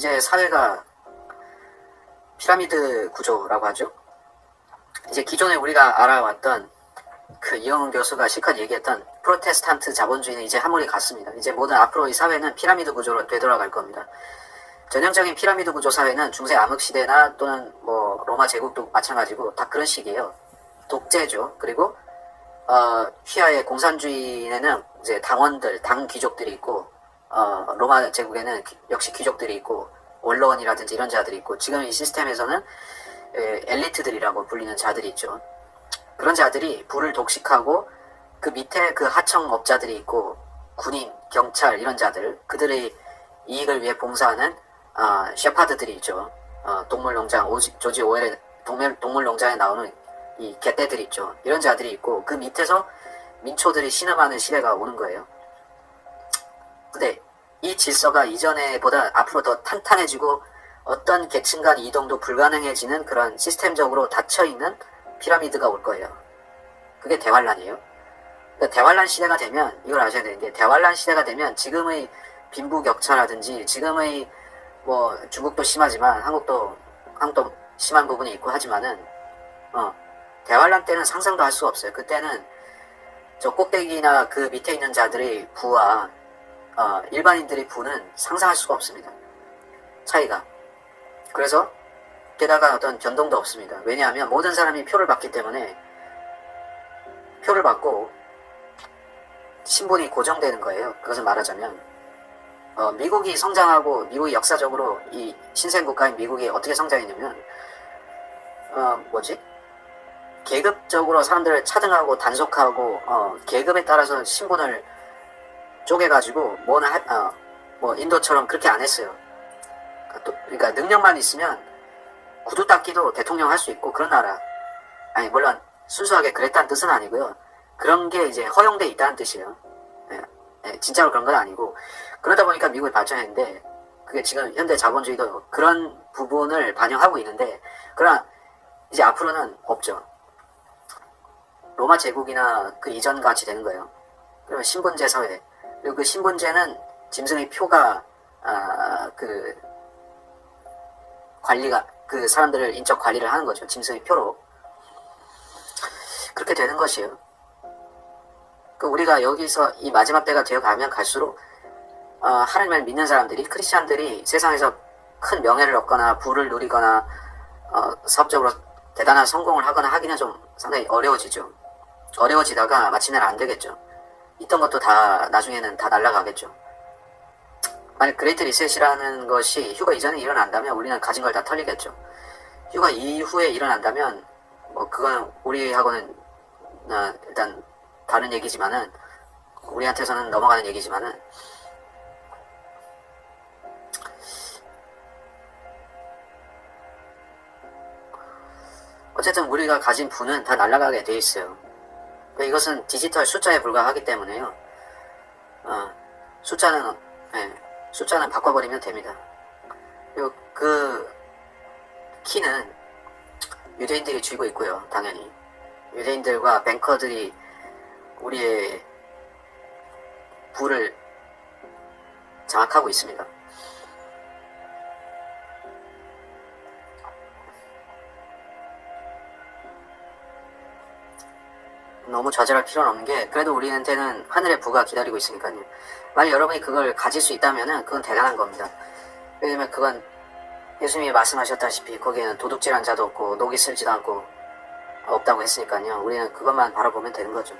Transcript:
이제 사회가 피라미드 구조라고 하죠. 이제 기존에 우리가 알아왔던 그 이영훈 교수가 실컷 얘기했던 프로테스탄트 자본주의는 이제 한물이 갔습니다. 이제 모든 앞으로 이 사회는 피라미드 구조로 되돌아갈 겁니다. 전형적인 피라미드 구조 사회는 중세 암흑 시대나 또는 뭐 로마 제국도 마찬가지고 다 그런 식이에요. 독재죠. 그리고 어, 휘하의 공산주의에는 이제 당원들, 당 귀족들이 있고 어, 로마 제국에는 기- 역시 귀족들이 있고 원로원이라든지 이런 자들이 있고 지금 이 시스템에서는 에, 엘리트들이라고 불리는 자들이 있죠. 그런 자들이 부를 독식하고 그 밑에 그 하청업자들이 있고 군인, 경찰 이런 자들 그들의 이익을 위해 봉사하는 아, 셰파드들이 있죠. 어, 동물농장 오지, 조지 오웰의 동물, 동물농장에 나오는 이 개떼들이 있죠. 이런 자들이 있고 그 밑에서 민초들이 신음하는 시대가 오는 거예요. 근데 이 질서가 이전에보다 앞으로 더 탄탄해지고 어떤 계층 간 이동도 불가능해지는 그런 시스템적으로 닫혀있는 피라미드가 올 거예요. 그게 대환란이에요. 그러니까 대환란 시대가 되면 이걸 아셔야 되는 게 대환란 시대가 되면 지금의 빈부격차라든지 지금의 뭐 중국도 심하지만 한국도 한국도 심한 부분이 있고 하지만은 어 대환란 때는 상상도 할 수가 없어요. 그때는 저 꼭대기나 그 밑에 있는 자들의 부와 어, 일반인들의 부는 상상할 수가 없습니다. 차이가. 그래서 게다가 어떤 변동도 없습니다. 왜냐하면 모든 사람이 표를 받기 때문에 표를 받고 신분이 고정되는 거예요. 그것을 말하자면 어, 미국이 성장하고 미국이 역사적으로 이 신생 국가인 미국이 어떻게 성장했냐면 어, 뭐지? 계급적으로 사람들을 차등하고 단속하고 어, 계급에 따라서 신분을 쪼개가지고 뭐는 할, 어, 뭐 인도처럼 그렇게 안 했어요. 그러니까, 또- 그러니까 능력만 있으면 구두 닦기도 대통령 할 수 있고 그런 나라. 아니 물론 순수하게 그랬다는 뜻은 아니고요. 그런 게 이제 허용돼 있다는 뜻이에요. 예, 예, 진짜로 그런 건 아니고 그러다 보니까 미국이 발전했는데 그게 지금 현대 자본주의도 그런 부분을 반영하고 있는데 그러나 이제 앞으로는 없죠. 로마 제국이나 그 이전 같이 되는 거예요. 그리고 신분제 사회. 그리고 그 신분제는 짐승의 표가 아, 그 관리가 그 사람들을 인적 관리를 하는 거죠. 짐승의 표로 그렇게 되는 것이에요. 그 우리가 여기서 이 마지막 때가 되어 가면 갈수록 어, 하나님을 믿는 사람들이 크리스천들이 세상에서 큰 명예를 얻거나 부를 누리거나 어, 사업적으로 대단한 성공을 하거나 하기는 좀 상당히 어려워지죠. 어려워지다가 마침내는 안 되겠죠. 있던 것도 다 나중에는 다 날라가겠죠. 만약 그레이트 리셋이라는 것이 휴가 이전에 일어난다면 우리는 가진 걸 다 털리겠죠. 휴가 이후에 일어난다면 뭐 그건 우리하고는 어, 일단 다른 얘기지만은 우리한테서는 넘어가는 얘기지만은 어쨌든 우리가 가진 부는 다 날아가게 돼 있어요. 그 이것은 디지털 숫자에 불과하기 때문에요. 어, 숫자는 예, 숫자는 바꿔버리면 됩니다. 그리고 그 키는 유대인들이 쥐고 있고요, 당연히 유대인들과 뱅커들이 우리의 부를 장악하고 있습니다. 너무 좌절할 필요는 없는 게 그래도 우리한테는 하늘의 부가 기다리고 있으니까요. 만약 여러분이 그걸 가질 수 있다면은 그건 대단한 겁니다. 왜냐면 그건 예수님이 말씀하셨다시피 거기에는 도둑질한 자도 없고 녹이 슬지도 않고 없다고 했으니까요. 우리는 그것만 바라보면 되는 거죠.